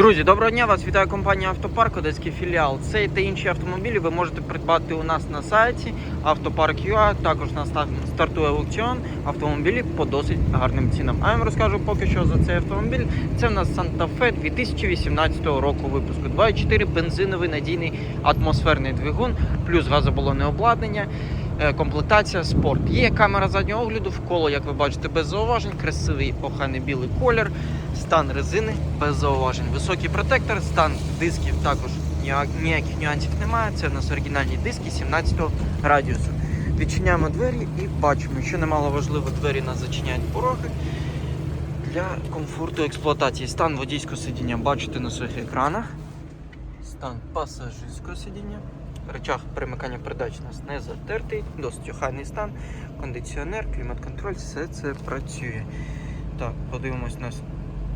Друзі, доброго дня! Вас вітає компанія Автопарк, Одеський філіал. Цей та інші автомобілі ви можете придбати у нас на сайті Автопарк.ua. Також на стартує аукціон автомобілів по досить гарним цінам. А я вам розкажу поки що за цей автомобіль. Це в нас Santa Fe 2018 року випуску. 2.4 бензиновий надійний атмосферний двигун, плюс газобалонне обладнання. Е, Комплектація спорт. Є камера заднього огляду, вколо, як ви бачите, без зауважень, красивий охайний білий колір, стан резини без зауважень. Високий протектор, стан дисків також ніяких нюансів немає. Це в нас оригінальні диски 17 радіусу. Відчиняємо двері і бачимо, що немало важливо, двері нас зачиняють пороги для комфорту експлуатації. Стан водійського сидіння бачите на своїх екранах. Стан пасажирського сидіння. Речах перемикання передач у нас не затертий, досить охайний стан, кондиціонер, клімат-контроль, все це працює. Так, подивимось, у нас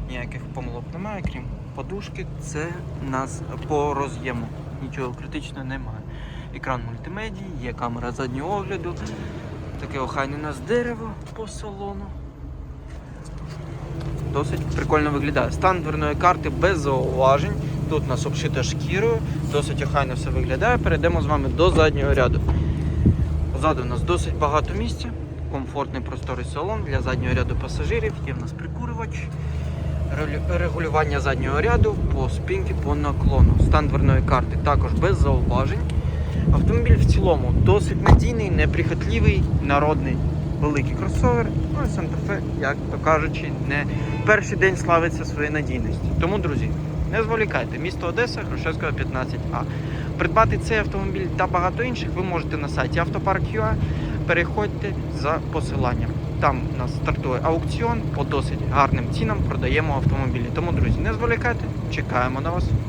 ніяких помилок немає, крім подушки. Це нас по роз'єму. Нічого критичного немає. Екран мультимедії, є камера заднього огляду. Таке охайне у нас дерево по салону. Досить прикольно виглядає. Стан дверної карти без зауважень. Тут у нас обшита шкірою, досить охайно все виглядає. Перейдемо з вами до заднього ряду. Позаду у нас досить багато місця, комфортний просторий салон для заднього ряду пасажирів. Є в нас прикурювач, регулювання заднього ряду по спинці, по наклону. Стан дверної карти також без зауважень. Автомобіль в цілому досить надійний, неприхотливий, народний великий кросовер. Ну і Fe, як то кажучи, не перший день славиться своєю надійністю. Тому, друзі, не зволікайте. Місто Одеса, Грушевського 15А. Придбати цей автомобіль та багато інших ви можете на сайті Автопарк.ua. Переходьте за посиланням. Там у нас стартує аукціон по досить гарним цінам продаємо автомобілі. Тому, друзі, не зволікайте, чекаємо на вас.